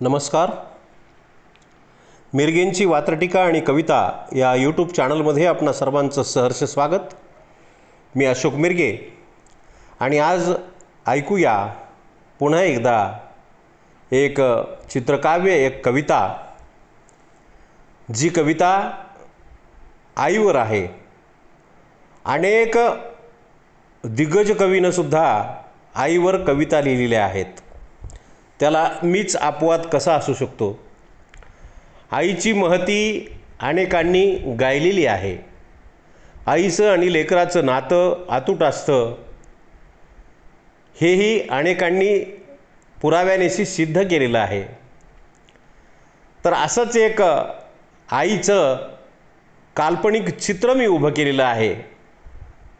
नमस्कार. मिरगेंची वात्रटिका आणि कविता या यूट्यूब चॅनलमध्ये आपणा सर्वांचं सहर्ष स्वागत. मी अशोक मिरगे आणि आज ऐकूया पुन्हा एकदा एक चित्रकाव्य एक कविता जी कविता आईवर आहे. अनेक दिग्गज कवीनंसुद्धा आईवर कविता लिहिलेल्या आहेत. त्याला मीच अपवाद कसा असू शकतो? आईची महती अनेकांनी गायलेली आहे. आईचं आणि लेकराचं नातं अतूट असतं. हेही अनेकांनी पुराव्यानेशी सिद्ध केलेलं आहे. तर असंच एक आईचं काल्पनिक चित्र मी उभं केलेलं आहे.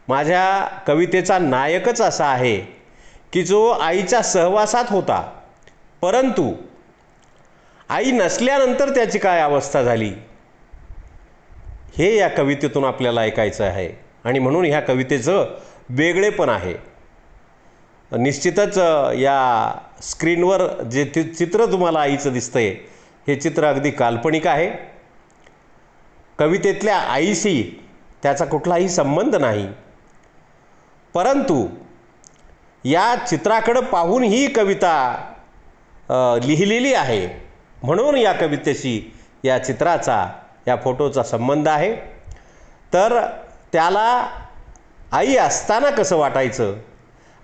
माझ्या कवितेचा नायकच असा आहे की जो आईच्या सहवासात होता. परंतु आई नसल्यानंतर त्याची काय अवस्था झाली? हे या कवितेतून आपल्याला ऐकायचं आहे. आणि म्हणून ह्या कवितेचं वेगळेपण आहे. निश्चितच या स्क्रीनवर जे ति चित्र तुम्हाला आईचं दिसतंय हे चित्र अगदी काल्पनिक आहे. कवितेतल्या आईशी त्याचा कुठलाही संबंध नाही. परंतु या चित्राकडं पाहून ही कविता लिहिलेली आहे. म्हणून या कवितेशी या चित्राचा या फोटोचा संबंध आहे. तर त्याला आई असताना कसं वाटायचं?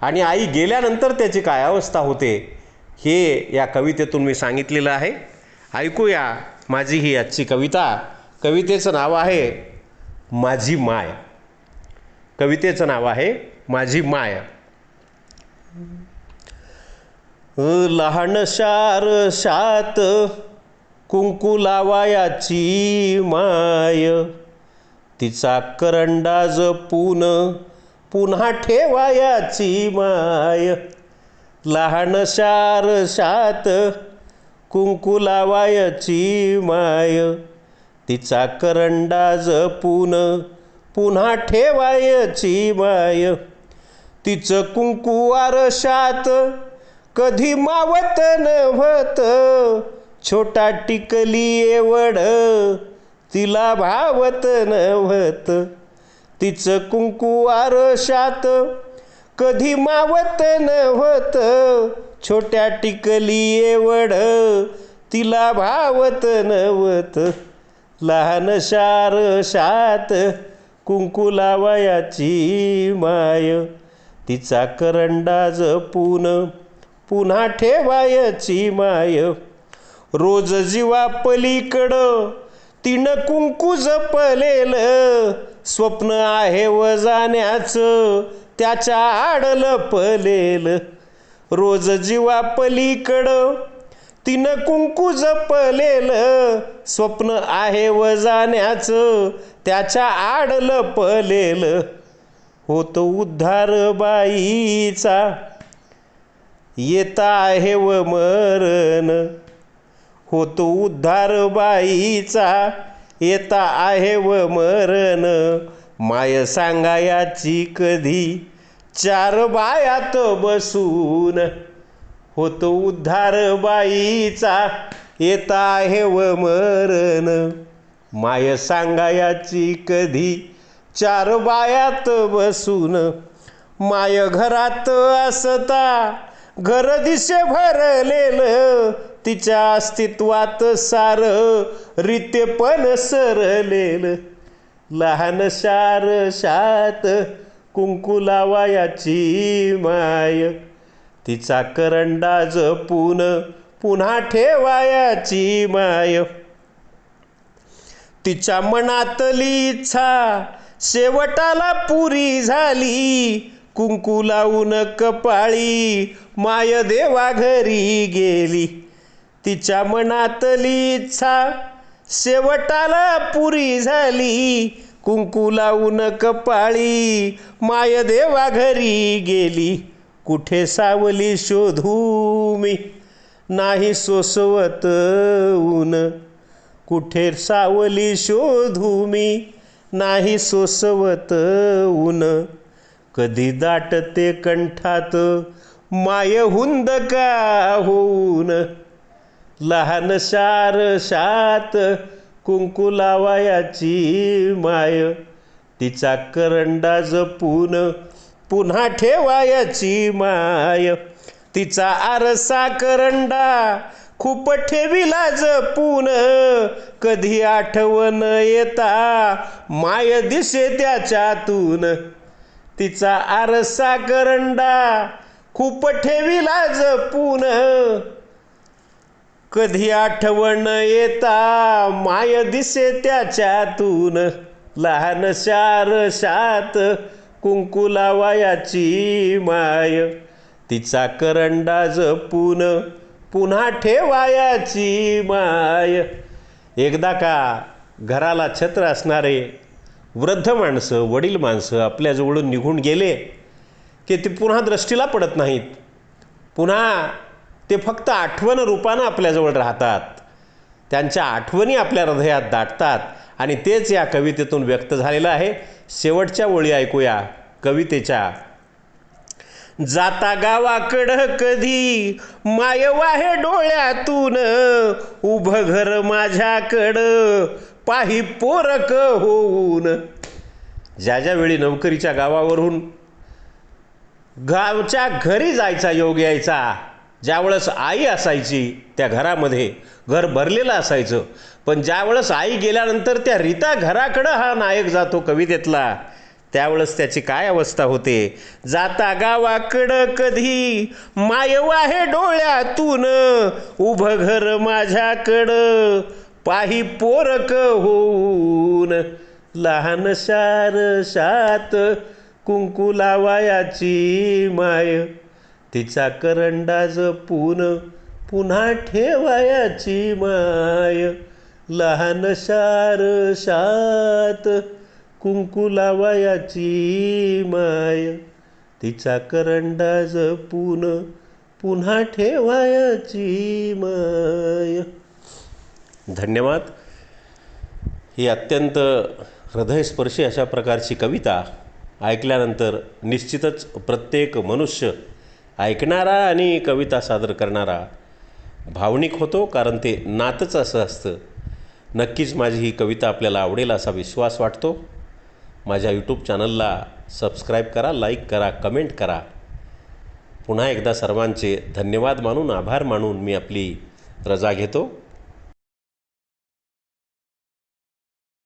आणि आई गेल्यानंतर त्याची काय अवस्था होते? हे या कवितेतून मी सांगितलेलं आहे. ऐकूया माझी ही आजची कविता. कवितेचं नाव आहे माझी माय. कवितेचं नाव आहे माझी माय. लहान शार शात कुंकू लावायाची माय. तिचा करंडा जपून पुन्हा ठेवायाची माय. लहान शार शात कुंकू लावायची माय. तिचा करंडा जपून पुन्हा ठेवायची माय. तिचं कुंकू आरशात कधी मावत नव्हत. छोटा टिकली एवढ तिला भावत नव्हत. तिचं कुंकू आरशात कधी मावत नव्हत. छोट्या टिकली एवढ तिला भावत नव्हत. लहान शार शात कुंकू लावायाची माय तिचा करंडा जपून पुन्हा ठेवायची माय. रोज जीवा पलीकडं तिनं कुंकू जपलेलं. स्वप्न आहे व जाण्याचं त्याच्या आडल पलेल. रोज जीवा पलीकडं तिनं कुंकू जपलेल. स्वप्न आहे व जाण्याचं त्याच्या आडल पलेल. होतो उद्धार बाईचा येता आहे व मरण. होतो उद्धार बाईचा येता आहे व मरण. माय सांगायाची कधी चार बायात बसून. होतो उद्धार बाईचा येता आहे व मरण. माय सांगायाची कधी चार बायात बसून. माय घरात असता गरदिश भरलेलं तिच्या अस्तित्वात सार रित्यपण सरलेलं. लहान शार शात कुंकू लावायाची माय. तिचा करंडा जपून पुन्हा ठेवायाची माय. तिच्या मनातली इच्छा शेवटाला पुरी झाली. कुंकू लावून कपाळी माय देवा घरी गेली. तिच्या मनातली इच्छा शेवटाला पुरी झाली. कुंकू लावून कपाळी माय देवा घरी गेली. कुठे सावली शोधू मी? नाही सोसवत ऊन. कुठे सावली शोधू मी? नाही सोसवत ऊन. कधी दाटते कंठात? माय हुंद का होऊन? लहान शार शात कुंकू लावायाची माय. तिचा करंडा जपून पुन्हा ठेवायाची माय. तिचा आरसा करंडा खूप ठेविला जपून. कधी आठवण येता माय दिसे त्याच्यातून. तिचा आरसा करंडा खूप ठेविला जपून. कधी आठवण येता माय दिसे त्याच्यातून. लहान शारशात कुंकू लावायाची माय. तिचा करंडा जपून पुन्हा ठेवायाची माय. एकदा का घराला छत्र असणारे वृद्ध माणसं वडील माणसं आपल्याजवळून निघून गेले की ते पुन्हा दृष्टीला पडत नाहीत. पुन्हा ते फक्त आठवण रूपानं आपल्याजवळ राहतात. त्यांच्या आठवणी आपल्या हृदयात दाटतात आणि तेच या कवितेतून व्यक्त झालेलं आहे. शेवटच्या ओळी ऐकूया कवितेच्या. जाता गावाकडं कधी माय वाहे डोळ्यातून उभं घर माझ्याकडं पाही पोरक होऊन. ज्या ज्या वेळी नोकरीच्या गावावरून गावच्या घरी जायचा योग यायचा ज्यावेळेस आई असायची त्या घरामध्ये घर भरलेलं असायचं. पण ज्यावेळेस आई गेल्यानंतर त्या रीता घराकडं हा नायक जातो कवितेतला त्यावेळेस त्याची काय अवस्था होते? जाता गावाकडं कधी? मायवा हे डोळ्यातून उभं घर माझ्याकडं. पाही पोरक होऊन लहान शार शात कुंकू लावायाची माय. तिचा करंडाज पून पुन्हा ठेवायाची माय. लहान शार शात कुंकू लावायाची माय. तिचा करंडाज पून पुन्हा ठेवायाची माय. धन्यवाद. ही अत्यंत हृदयस्पर्शी अशा प्रकारची कविता ऐकल्यानंतर निश्चितच प्रत्येक मनुष्य ऐकणारा आणि कविता सादर करणारा भावनिक होतो कारण ते नातच असं असतं. नक्कीच माझी ही कविता आपल्याला आवडेल असा विश्वास वाटतो. माझ्या यूट्यूब चॅनलला सबस्क्राईब करा लाईक करा कमेंट करा. पुन्हा एकदा सर्वांचे धन्यवाद मानून आभार मानून मी आपली रजा घेतो.